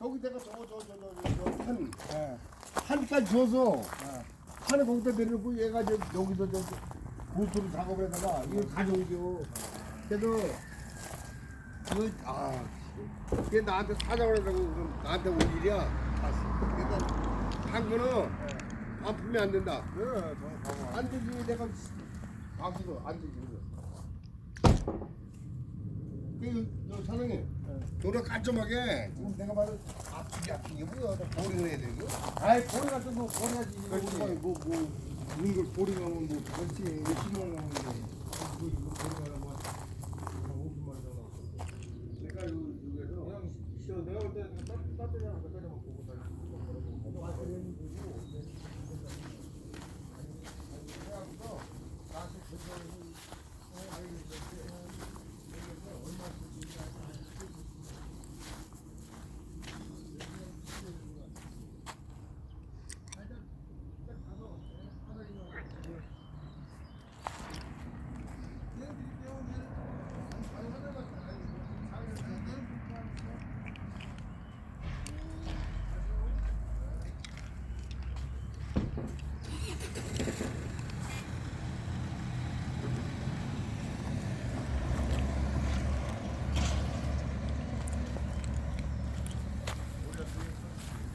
저기 내가 저거 저거 저거 저한 예. 한칸 줘서 판에 거기다 내려놓고 얘가 저 여기서 저 보수로 작업을 해다가 이거 가져오죠. 그래서 그아 걔 나한테 사정을 하라고 그럼 나한테 올 일이야. 그러니까 한 거는 반품이 안 된다. 네. 안 되지 내가 박수도 안 되지. 그저 사장님 저를 깔끔하게 지금 내가 봐도 아프기 아프기 뭐야 나 보링을 해야 돼 이거? 아이 보리 같은 거 보내야지. 그렇지. 뭐뭐 이런 걸 보링하면 뭐 그렇지. 몇십만 원 하는데. 이거 이거 보링하면 뭐 한 50만 원 정도. 내가 요 여기서 그냥 저 내가 볼 때는 따- 따뜻한 것까지만 보고 다니고.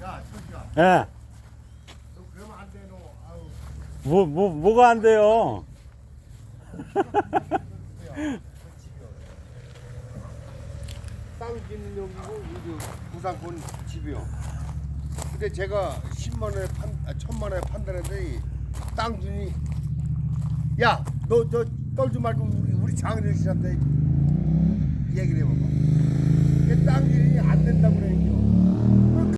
야 천지야 예. 너 그러면 안돼 너. 아유 뭐, 뭐, 뭐가 안 돼요? 땅 짓는 여기고 여기 부산권 집이요. 근데 제가 10만 원에 판, 아, 1000만 원에 판단했더니 땅 주니 야, 너 저 떨지 말고 우리, 우리 장인어른 씨한테 얘기를 해봐봐.